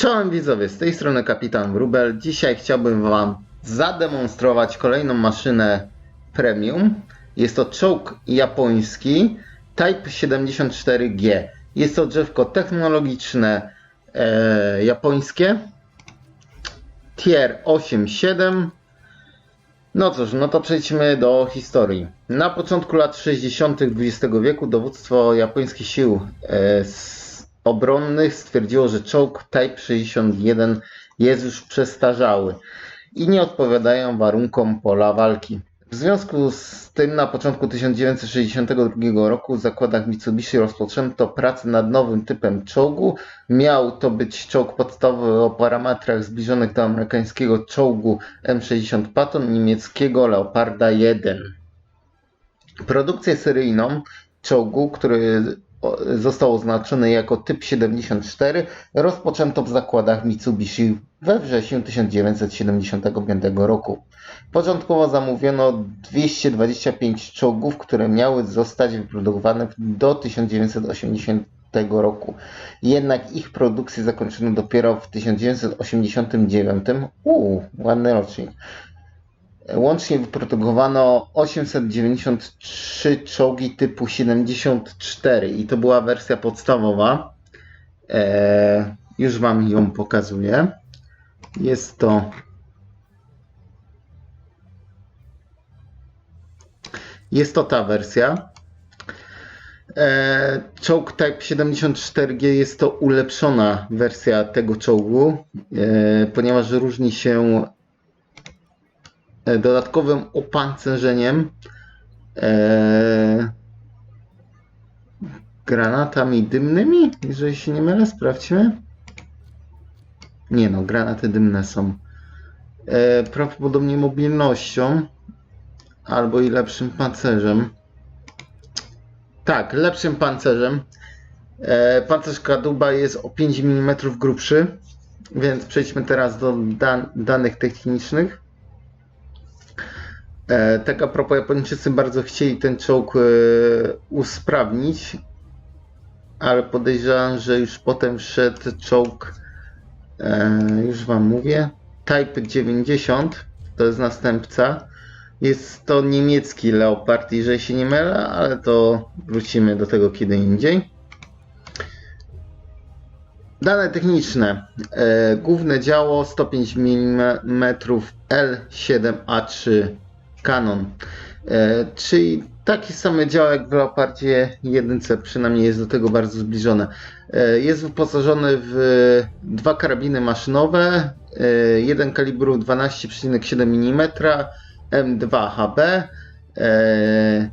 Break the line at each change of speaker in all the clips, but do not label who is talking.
Czołem widzowie, z tej strony Kapitan Wróbel. Dzisiaj chciałbym Wam zademonstrować kolejną maszynę premium. Jest to czołg japoński Type 74G. Jest to drzewko technologiczne e, japońskie. Tier 8-7. No cóż, no to przejdźmy do historii. Na początku lat 60. XX wieku dowództwo japońskich sił e, obronnych stwierdziło, że czołg Type 61 jest już przestarzały i nie odpowiadają warunkom pola walki. W związku z tym na początku 1962 roku w zakładach Mitsubishi rozpoczęto pracę nad nowym typem czołgu. Miał to być czołg podstawowy o parametrach zbliżonych do amerykańskiego czołgu M60 Patton niemieckiego Leoparda 1. Produkcję seryjną czołgu, który został oznaczony jako typ 74, rozpoczęto w zakładach Mitsubishi we wrześniu 1975 roku. Początkowo zamówiono 225 czołgów, które miały zostać wyprodukowane do 1980 roku. Jednak ich produkcję zakończono dopiero w 1989. Uuu, ładny rocznik. Łącznie wyprodukowano 893 czołgi typu 74 i to była wersja podstawowa. Eee, już Wam ją pokazuję. Jest to jest to ta wersja. Eee, czołg Type 74G jest to ulepszona wersja tego czołgu, eee, ponieważ różni się e, dodatkowym opancerzeniem, e, granatami dymnymi, jeżeli się nie mylę, sprawdźmy. Nie no, granaty dymne są. E, prawdopodobnie mobilnością albo i lepszym pancerzem. Tak, lepszym pancerzem. E, pancerz kadłuba jest o 5 mm grubszy, więc przejdźmy teraz do dan- danych technicznych. E, tak a propos, Japończycy bardzo chcieli ten czołg e, usprawnić, ale podejrzewam, że już potem wszedł czołg, e, już Wam mówię, Type 90, to jest następca. Jest to niemiecki Leopard, jeżeli się nie mylę, ale to wrócimy do tego kiedy indziej. Dane techniczne. Główne działo 105 mm L7A3 Canon. E, czyli takie same działa jak w Leopardzie 1, przynajmniej jest do tego bardzo zbliżone. Jest wyposażony w dwa karabiny maszynowe, e, jeden kalibru 12,7 mm M2HB, e,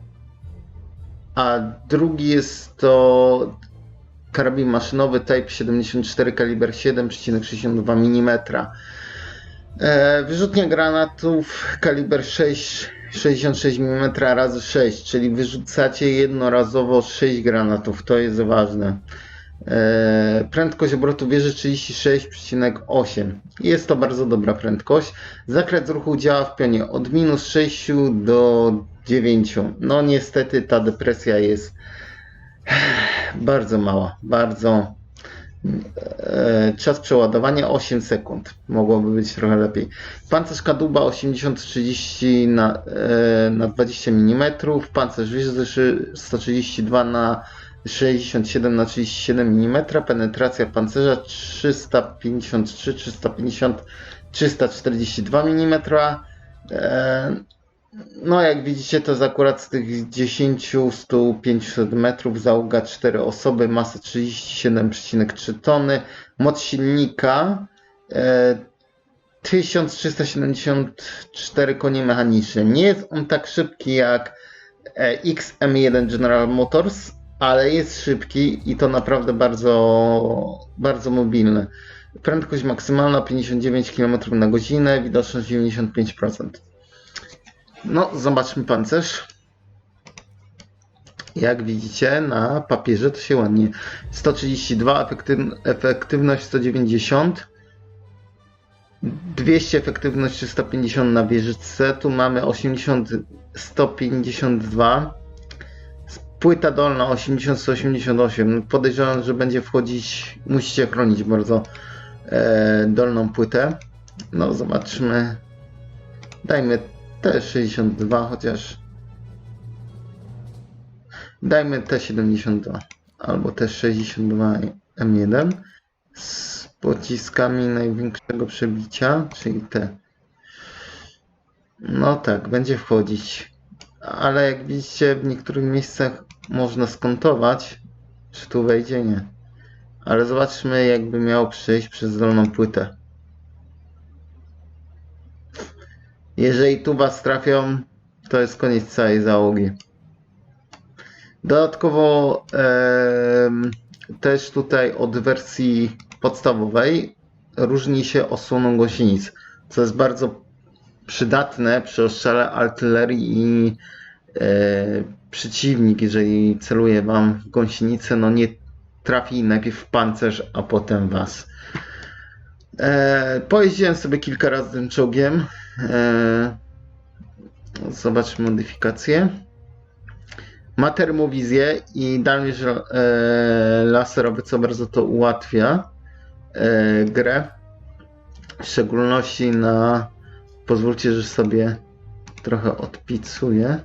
a drugi jest to karabin maszynowy Type 74 kaliber 7,62 mm. E, Wyrzutnia granatów kaliber 6, 66 mm razy 6, czyli wyrzucacie jednorazowo 6 granatów, to jest ważne. E, Prędkość obrotu wieży 36,8. Jest to bardzo dobra prędkość. Zakres ruchu działa w pionie od minus 6 do 9. No niestety ta depresja jest bardzo mała, bardzo Czas przeładowania 8 sekund. Mogłoby być trochę lepiej. Pancerz kadłuba 80-30 na, e, na 20 mm. Pancerz wyższy 132 na 67 na 37 mm. Penetracja pancerza 353, 350, 342 mm. No, jak widzicie, to jest akurat z tych 10, 100, 500 metrów załoga 4 osoby, masa 37,3 tony, moc silnika e, 1374 konie mechaniczne. Nie jest on tak szybki jak e, XM1 General Motors, ale jest szybki i to naprawdę bardzo, bardzo mobilny. Prędkość maksymalna 59 km na godzinę, widoczność 95%. No, zobaczmy pancerz. Jak widzicie, na papierze to się ładnie. 132, efektyw, efektywność 190. 200 efektywność 350 na wieżyczce. Tu mamy 80, 152. Płyta dolna 80, 188. Podejrzewam, że będzie wchodzić. Musicie chronić bardzo e, dolną płytę. No zobaczmy. Dajmy T62 chociaż. Dajmy T72 albo T62 M1 z pociskami największego przebicia, czyli te. No tak, będzie wchodzić. Ale jak widzicie, w niektórych miejscach można skontować, czy tu wejdzie, nie. Ale zobaczmy, jakby miał przejść przez dolną płytę. Jeżeli tu was trafią, to jest koniec całej załogi. Dodatkowo em, też tutaj od wersji podstawowej różni się osłoną gąsienic, co jest bardzo przydatne przy ostrzale artylerii i e, przeciwnik, jeżeli celuje wam w gąsienicę, no nie trafi najpierw w pancerz, a potem was. E, pojeździłem sobie kilka razy tym czołgiem. E, zobaczmy modyfikacje. Ma termowizję i dalmierz e, laserowy, co bardzo to ułatwia e, grę. W szczególności na. Pozwólcie, że sobie trochę odpicuję.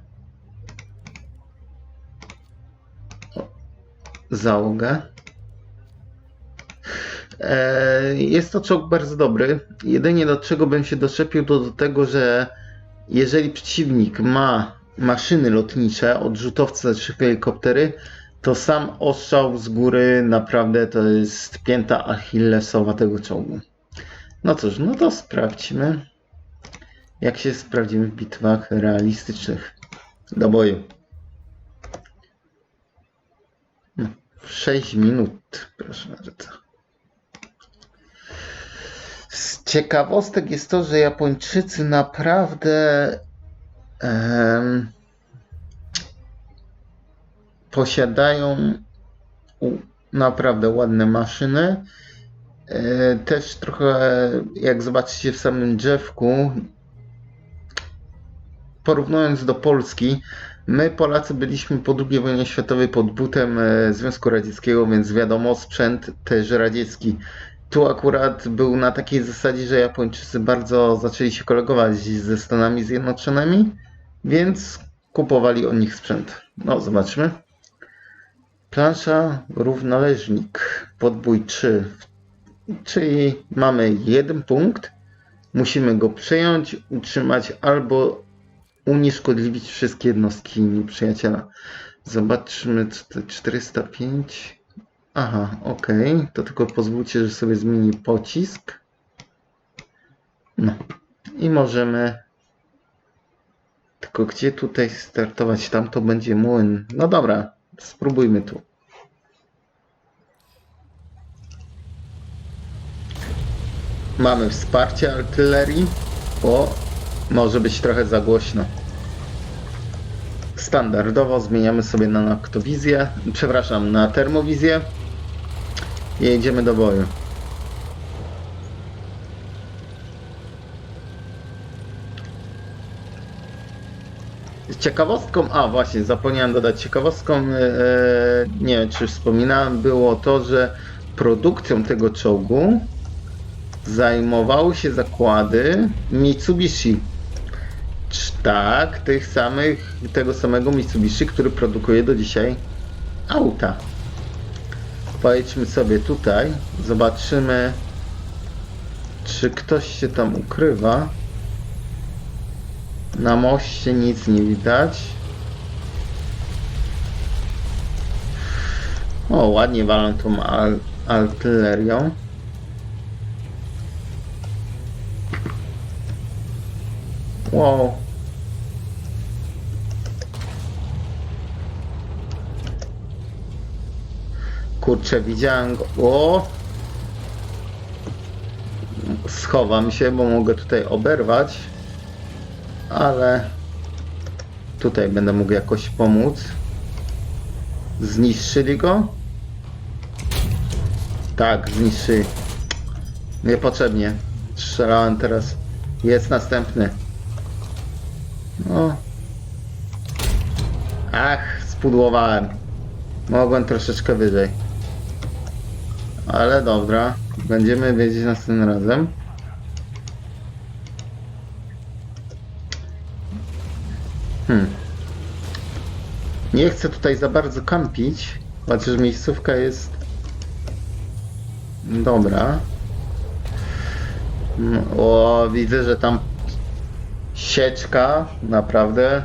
Załogę. E, Jest to czołg bardzo dobry. Jedynie do czego bym się doczepił, to do tego, że jeżeli przeciwnik ma maszyny lotnicze, odrzutowce czy helikoptery, to sam ostrzał z góry naprawdę to jest pięta achillesowa tego czołgu. No cóż, no to sprawdźmy, jak się sprawdzimy w bitwach realistycznych. Do boju. No, w 6 minut, proszę bardzo. Z ciekawostek jest to, że Japończycy naprawdę em, posiadają naprawdę ładne maszyny. E, Też trochę, jak zobaczycie w samym drzewku, porównując do Polski, my Polacy byliśmy po II wojnie światowej pod butem e, Związku Radzieckiego, więc wiadomo, sprzęt też radziecki. Tu akurat był na takiej zasadzie, że Japończycy bardzo zaczęli się kolegować ze Stanami Zjednoczonymi, więc kupowali od nich sprzęt. No, zobaczmy. Plansza równoleżnik, podbój 3, czyli mamy jeden punkt, musimy go przejąć, utrzymać albo unieszkodliwić wszystkie jednostki nieprzyjaciela. Zobaczmy, co to 405. Aha, okej. To tylko pozwólcie, że sobie zmieni pocisk. No. I możemy. Tylko gdzie tutaj startować? Tam to będzie młyn. No dobra, spróbujmy tu. Mamy wsparcie artylerii. O, może być trochę za głośno. Standardowo zmieniamy sobie na noktowizję, przepraszam, na termowizję i jedziemy do boju. Ciekawostką, a właśnie, zapomniałem dodać ciekawostką, e, nie wiem czy wspominałem, było to, że produkcją tego czołgu zajmowały się zakłady Mitsubishi. Tak, tych samych, tego samego Mitsubishi, który produkuje do dzisiaj auta. Pojedźmy sobie tutaj, zobaczymy, czy ktoś się tam ukrywa. Na moście nic nie widać. O, ładnie walą tą artylerią. Wow. Kurczę, widziałem go. O! Schowam się, bo mogę tutaj oberwać. Ale tutaj będę mógł jakoś pomóc. Zniszczyli go? Tak, zniszczyli. Niepotrzebnie. Strzelałem teraz. Jest następny. No. Ach, spudłowałem. Mogłem troszeczkę wyżej. Ale dobra, będziemy wiedzieć następnym razem. Hmm. Nie chcę tutaj za bardzo kampić, chociaż miejscówka jest dobra. O, widzę, że tam sieczka, naprawdę.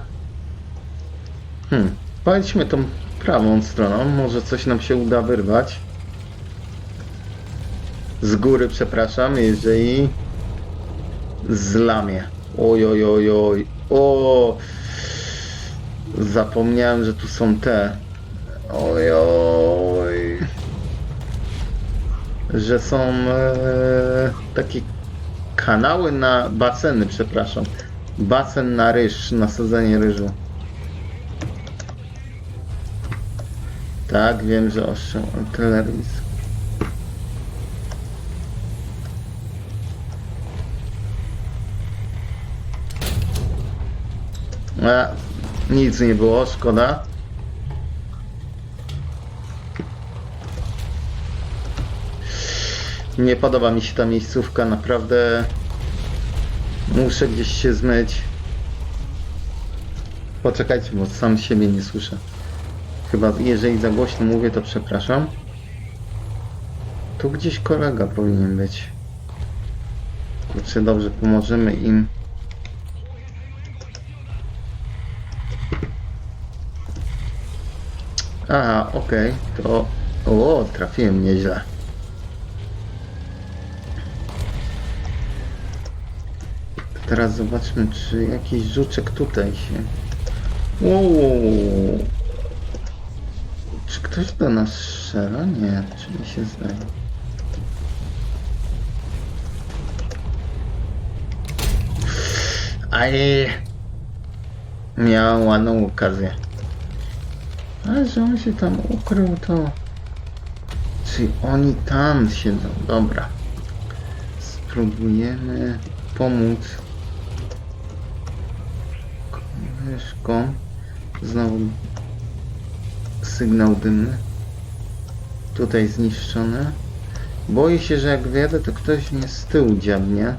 Hmm, pojedźmy tą prawą stroną, może coś nam się uda wyrwać. Z góry, przepraszam, jeżeli zlamie. Oj, oj, oj, oj. O! Zapomniałem, że tu są te. Oj, oj. Że są e, takie kanały na baseny, przepraszam. Basen na ryż, na sadzenie ryżu. Tak, wiem, że ostrzał artyleryjski. A, nic nie było, szkoda. Nie podoba mi się ta miejscówka, naprawdę muszę gdzieś się zmyć. Poczekajcie, bo sam siebie nie słyszę. Chyba jeżeli za głośno mówię, to przepraszam. Tu gdzieś kolega powinien być. Kurczę, dobrze, pomożemy im. Aha, okej, to... O, trafiłem nieźle. Teraz zobaczmy, czy jakiś żuczek tutaj się... Uuu. Czy ktoś do nas strzela? Nie, czy mi się zdaje. Aj! Miałem ładną okazję. A że on się tam ukrył, to... Czy oni tam siedzą? Dobra. Spróbujemy pomóc kołyszką. Znowu sygnał dymny. Tutaj zniszczone. Boję się, że jak wjadę, to ktoś mnie z tyłu dziabnie.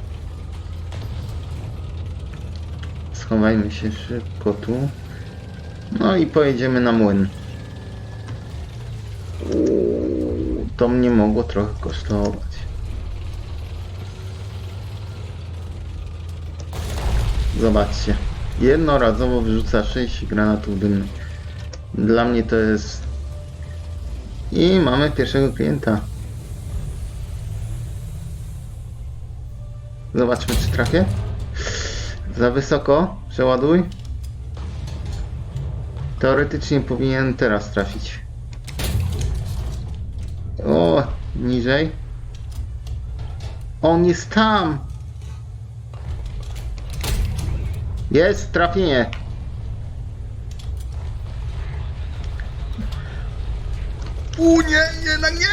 Schowajmy się szybko tu. No i pojedziemy na młyn. Uuu, To mnie mogło trochę kosztować. Zobaczcie. Jednorazowo wyrzuca 6 granatów dymnych. Dla mnie to jest... I mamy pierwszego klienta. Zobaczmy, czy trafię. Za wysoko. Przeładuj. Teoretycznie powinien teraz trafić. O, niżej. On jest tam. Jest trafienie. U nie, jednak nie!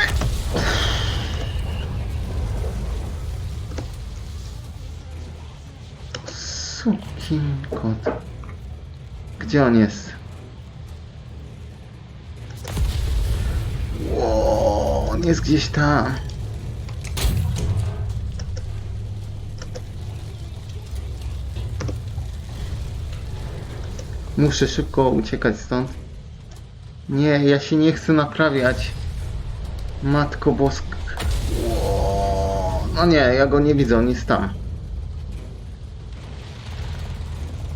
Sukin kot. Gdzie on jest? Jest gdzieś tam. Muszę szybko uciekać stąd. Nie, ja się nie chcę naprawiać. Matko boska. Ło, No nie, ja go nie widzę, on jest tam.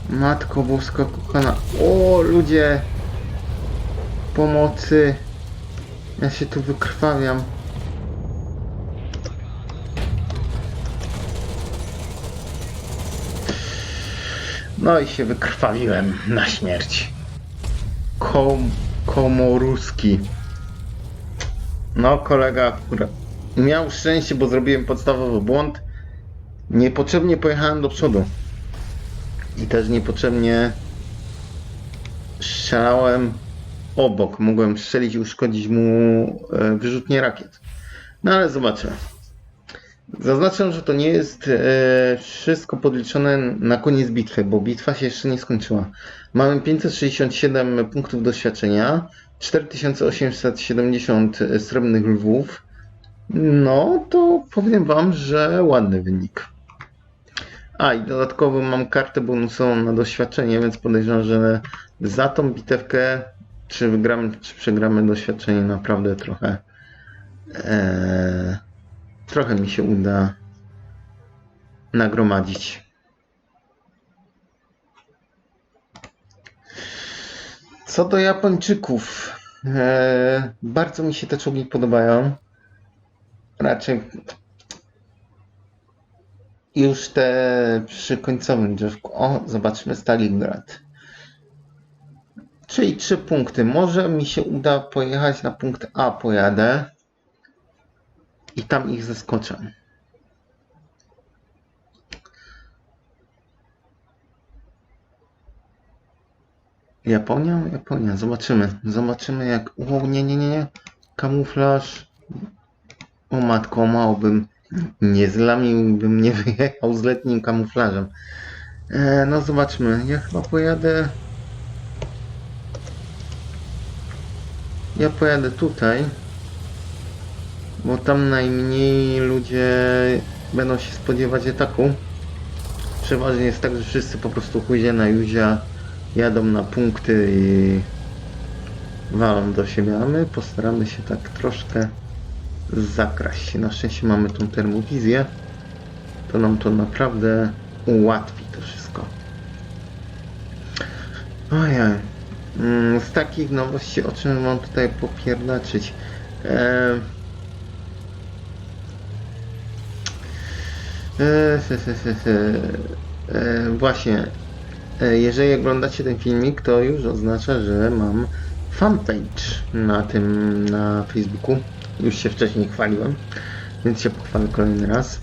Matko boska kochana. O, ludzie. Pomocy. Ja się tu wykrwawiam. No i się wykrwawiłem na śmierć. Kom komoruski. No, kolega miał szczęście, bo zrobiłem podstawowy błąd. Niepotrzebnie pojechałem do przodu. I też niepotrzebnie strzelałem obok. Mogłem strzelić i uszkodzić mu e, wyrzutnie rakiet. No ale zobaczę. Zaznaczam, że to nie jest e, wszystko podliczone na koniec bitwy, bo bitwa się jeszcze nie skończyła. Mamy 567 punktów doświadczenia, 4870 srebrnych lwów, No, to powiem Wam, że ładny wynik. A i dodatkowo mam kartę bonusową na doświadczenie, więc podejrzewam, że za tą bitewkę, czy wygramy, czy przegramy doświadczenie, naprawdę trochę. E, trochę mi się uda nagromadzić. Co do Japończyków, e, bardzo mi się te czołgi podobają. Raczej już te przy końcowym drzewku. O, zobaczmy Stalingrad. Czyli trzy punkty. Może mi się uda pojechać na punkt A, pojadę i tam ich zaskoczę. Japonia? Japonia. Zobaczymy. Zobaczymy jak... O, nie, nie, nie, nie. Kamuflaż. O matko, mało bym nie zlamił, bym nie wyjechał z letnim kamuflażem. E, no zobaczmy. Ja chyba pojadę... Ja pojadę tutaj. Bo tam najmniej ludzie będą się spodziewać ataku. Przeważnie jest tak, że wszyscy po prostu chudzie na Juzia jadą na punkty i walą do siebie, a my postaramy się tak troszkę zakraść. Na szczęście mamy tą termowizję, to nam to naprawdę ułatwi to wszystko. Ojej. Mm, Z takich nowości, o czym mam tutaj popierdaczyć? Se, se. Eee, właśnie, E, Jeżeli oglądacie ten filmik, to już oznacza, że mam fanpage na tym, na Facebooku. Już się wcześniej chwaliłem, więc się pochwalę kolejny raz.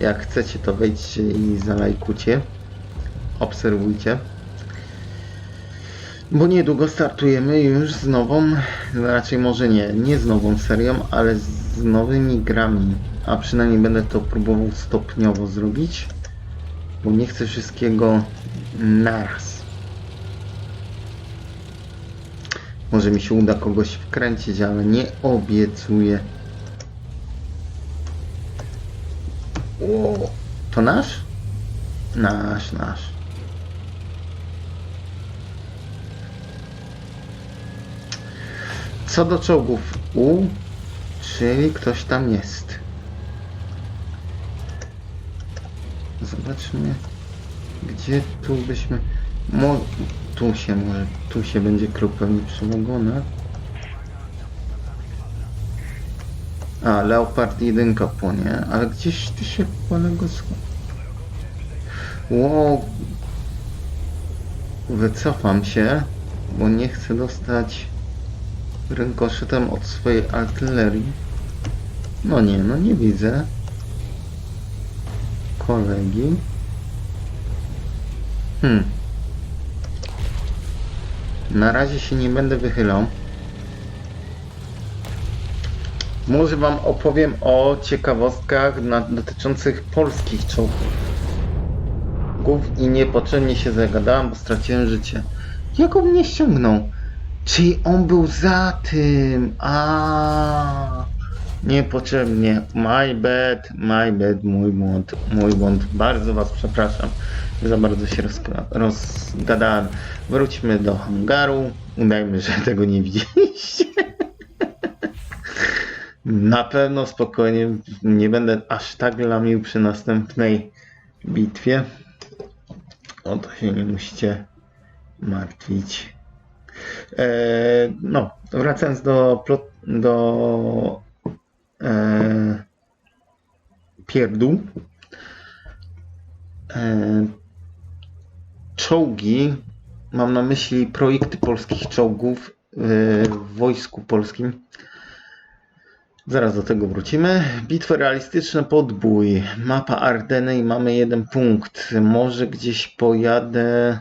Jak chcecie, to wejdźcie i zalajkujcie. Obserwujcie. Bo niedługo startujemy już z nową, raczej może nie, nie z nową serią, ale z nowymi grami. A przynajmniej będę to próbował stopniowo zrobić bo nie chcę wszystkiego naraz. Może mi się uda kogoś wkręcić, ale nie obiecuję. O, to nasz? Nasz, nasz. Co do czołgów U, czyli ktoś tam jest. Zobaczmy, gdzie tu byśmy... Mo... Tu się może, tu się będzie krył pewnie przy wagonach. A, Leopard 1 płonie, ale gdzieś ty się polego Wow. Wycofam się, bo nie chcę dostać rękoszetem od swojej artylerii. No nie, no nie widzę kolegi. Hmm. Na razie się nie będę wychylał. Może Wam opowiem o ciekawostkach na, dotyczących polskich czołgów. I niepotrzebnie się zagadałem, bo straciłem życie. Jak on mnie ściągnął? Czyli on był za tym? A. Niepotrzebnie. My bad, my bad, mój błąd, mój błąd. Bardzo Was przepraszam. Za bardzo się rozgadałem. Wróćmy do hangaru. Udajmy, że tego nie widzieliście. Na pewno spokojnie nie będę aż tak lamił przy następnej bitwie. O to się nie musicie martwić. Eee, no, wracając do, plot, do e, pierdół. E, czołgi, mam na myśli projekty polskich czołgów e, w wojsku polskim. Zaraz do tego wrócimy. Bitwy realistyczne, podbój. Mapa Ardeny i mamy jeden punkt. Może gdzieś pojadę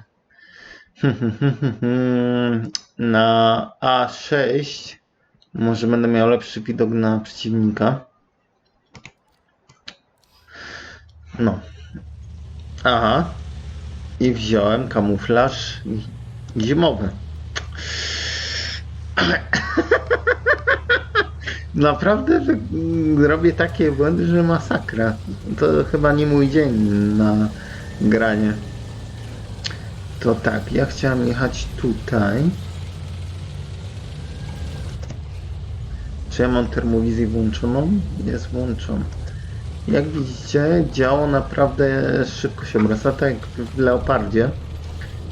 na A6 może będę miał lepszy widok na przeciwnika. No. Aha. I wziąłem kamuflaż zimowy. Naprawdę robię takie błędy, że masakra. To chyba nie mój dzień na granie. To tak, ja chciałem jechać tutaj. Czy ja mam termowizję włączoną? Jest włączona. Jak widzicie, działo naprawdę szybko się obraca, tak jak w Leopardzie.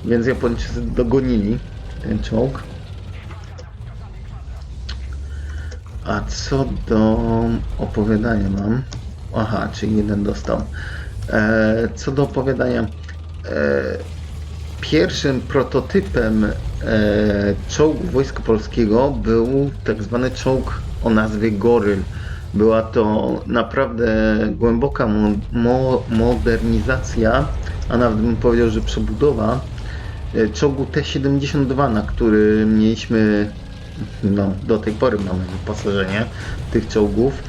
Więc Japończycy dogonili ten czołg. A co do opowiadania mam. Aha, czyli jeden dostał. E, co do opowiadania. E, pierwszym prototypem e, czołgu Wojska Polskiego był tak zwany czołg o nazwie Goryl. Była to naprawdę głęboka mo, mo, modernizacja, a nawet bym powiedział, że przebudowa e, czołgu T-72, na który mieliśmy, no do tej pory mamy wyposażenie tych czołgów.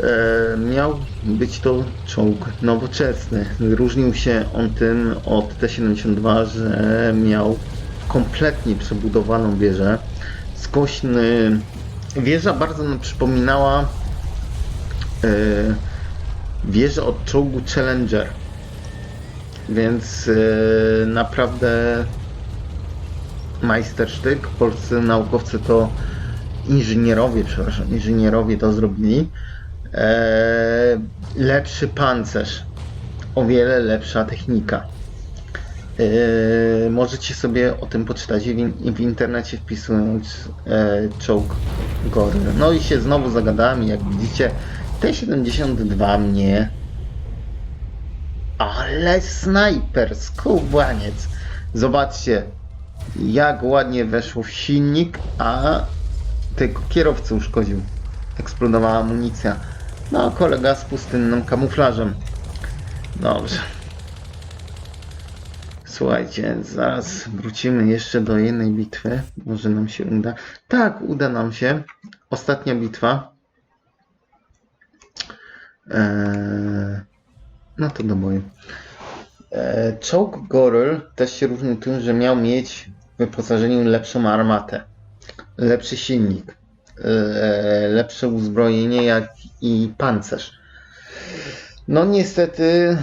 E, miał być to czołg nowoczesny. Różnił się on tym od T-72, że miał kompletnie przebudowaną wieżę. Skośny. Wieża bardzo nam przypominała e, wieżę od czołgu Challenger. Więc e, naprawdę majstersztyk. Polscy naukowcy to inżynierowie, przepraszam, inżynierowie to zrobili. Eee, lepszy pancerz, o wiele lepsza technika. Eee, możecie sobie o tym poczytać w, w internecie wpisując e, czołg Gory. No i się znowu zagadałem, jak widzicie, T-72 mnie ale snajper, skubaniec. Zobaczcie, jak ładnie weszło w silnik, a tylko kierowcę uszkodził. Eksplodowała amunicja. No, kolega z pustynnym kamuflażem. Dobrze. Słuchajcie, zaraz wrócimy jeszcze do jednej bitwy. Może nam się uda. Tak, uda nam się. Ostatnia bitwa. Eee, no to do boju. Eee, Goryl też się różnił tym, że miał mieć w wyposażeniu lepszą armatę, lepszy silnik, eee, lepsze uzbrojenie, jak i pancerz. No niestety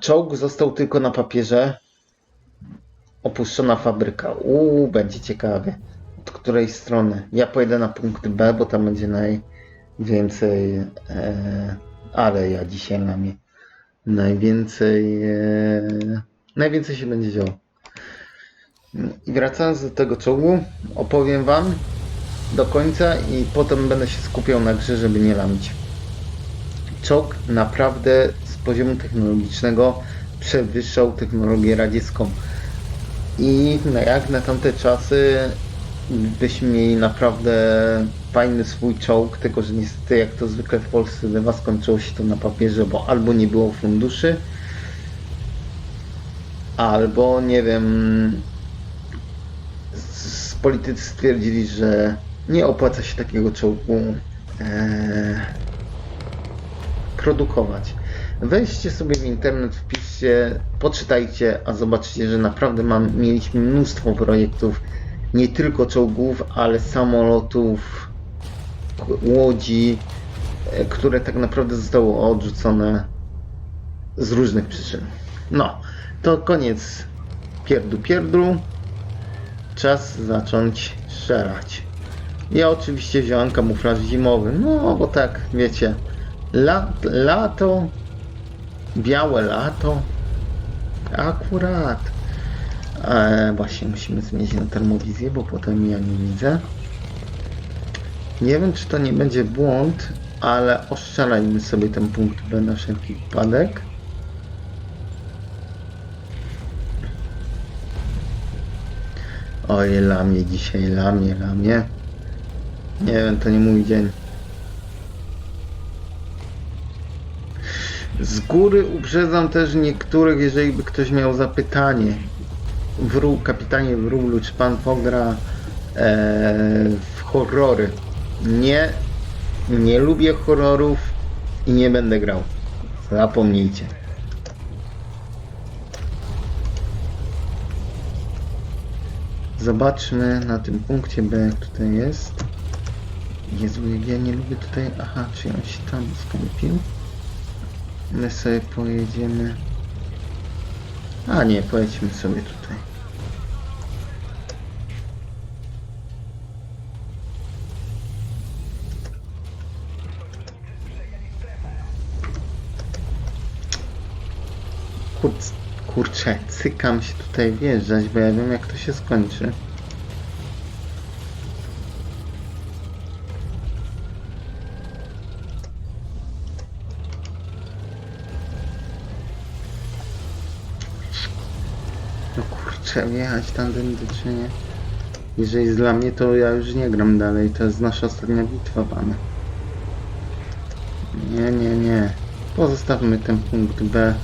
czołg został tylko na papierze. Opuszczona fabryka. Uuu, będzie ciekawie. Od której strony? Ja pojedę na punkt B, bo tam będzie najwięcej. E, ale ja dzisiaj na mnie. Najwięcej. E, najwięcej się będzie działo. I wracając do tego czołgu, opowiem Wam do końca i potem będę się skupiał na grze, żeby nie lamić. Czołg naprawdę z poziomu technologicznego przewyższał technologię radziecką. I na jak na tamte czasy byśmy mieli naprawdę fajny swój czołg, tylko że niestety jak to zwykle w Polsce bywa skończyło się to na papierze, bo albo nie było funduszy, albo nie wiem, z politycy stwierdzili, że nie opłaca się takiego czołgu e, produkować. Weźcie sobie w internet, wpiszcie, poczytajcie, a zobaczycie, że naprawdę mam, mieliśmy mnóstwo projektów, nie tylko czołgów, ale samolotów, łodzi, e, które tak naprawdę zostały odrzucone z różnych przyczyn. No, to koniec pierdu pierdru. Czas zacząć szerać. Ja oczywiście wziąłem kamuflaż zimowy, no bo tak, wiecie, la, lato, białe lato, akurat. E, właśnie musimy zmienić na termowizję, bo potem ja nie widzę. Nie wiem, czy to nie będzie błąd, ale oszczędzajmy sobie ten punkt B na wszelki wypadek. Oj, lamie dzisiaj, lamie, lamie. Nie wiem, to nie mój dzień. Z góry uprzedzam też niektórych, jeżeli by ktoś miał zapytanie. Kapitanie Wróblu, czy pan pogra e, w horrory? Nie, nie lubię horrorów i nie będę grał. Zapomnijcie. Zobaczmy na tym punkcie B, jak tutaj jest. Jezu, ja nie lubię tutaj... Aha, czy on się tam skąpił? My sobie pojedziemy... A nie, pojedźmy sobie tutaj. Kurc, kurczę, cykam się tutaj wjeżdżać, bo ja wiem jak to się skończy. Kurczę, wjechać tamtędy czy nie? Jeżeli jest dla mnie, to ja już nie gram dalej. To jest nasza ostatnia bitwa, pana. Nie, nie, nie. Pozostawmy ten punkt B.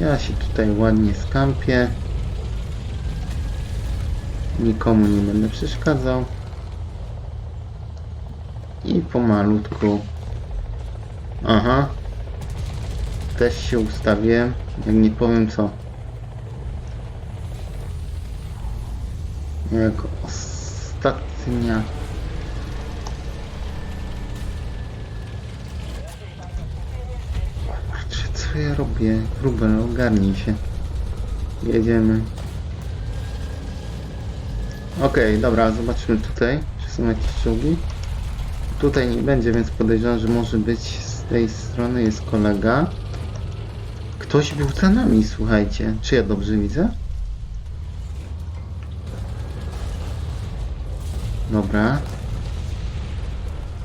Ja się tutaj ładnie skampię. Nikomu nie będę przeszkadzał. I pomalutku. Aha. Też się ustawię. Jak nie powiem co. Jak ostatnia. Kurczę, co ja robię? Rubel, ogarnij się. Jedziemy. Okej, dobra, zobaczmy tutaj, czy są jakieś czołgi. Tutaj nie będzie, więc podejrzewam, że może być z tej strony jest kolega. Ktoś był za nami, słuchajcie. Czy ja dobrze widzę? Dobra.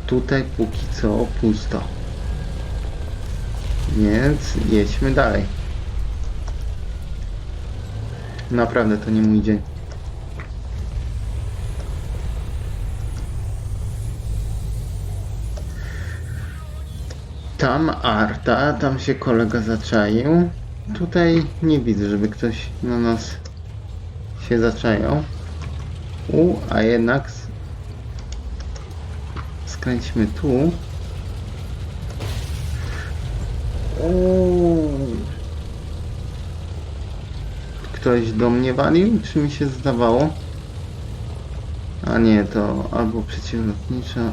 Tutaj póki co pusto. Więc jedźmy dalej. Naprawdę to nie mój dzień. Tam Arta, tam się kolega zaczaił. Tutaj nie widzę, żeby ktoś na nas się zaczajał. U, a jednak skręćmy tu. Ktoś do mnie walił, czy mi się zdawało? A nie, to albo przeciwlotnicza.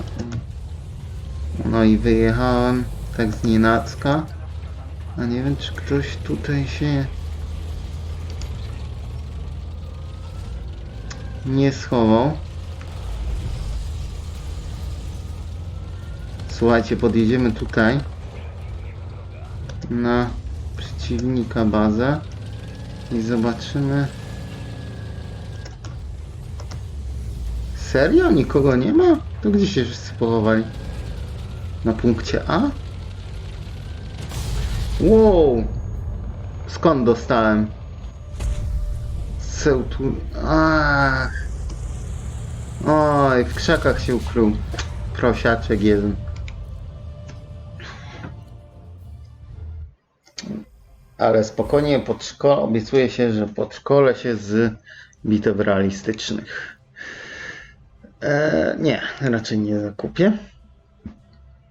No i wyjechałem tak z nienacka. A nie wiem, czy ktoś tutaj się nie schował. Słuchajcie, podjedziemy tutaj na przeciwnika bazę i zobaczymy. Serio? Nikogo nie ma? To gdzie się wszyscy pochowali? Na punkcie A? Wow! Skąd dostałem? Są tu... Ach! Oj, w krzakach się ukrył. Prosiaczek jeden. Ale spokojnie, pod obiecuję się, że pod szkole się z bitew realistycznych. E, nie, raczej nie zakupię.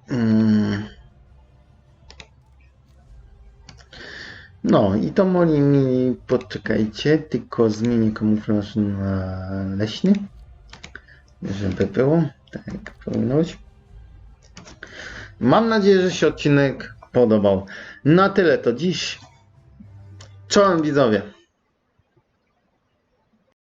Mm. No i to moi mi poczekajcie, tylko zmienię kamuflaż na leśny, żeby było, tak powinno być. Mam nadzieję, że się odcinek podobał. Na tyle to dziś. Czołem widzowie.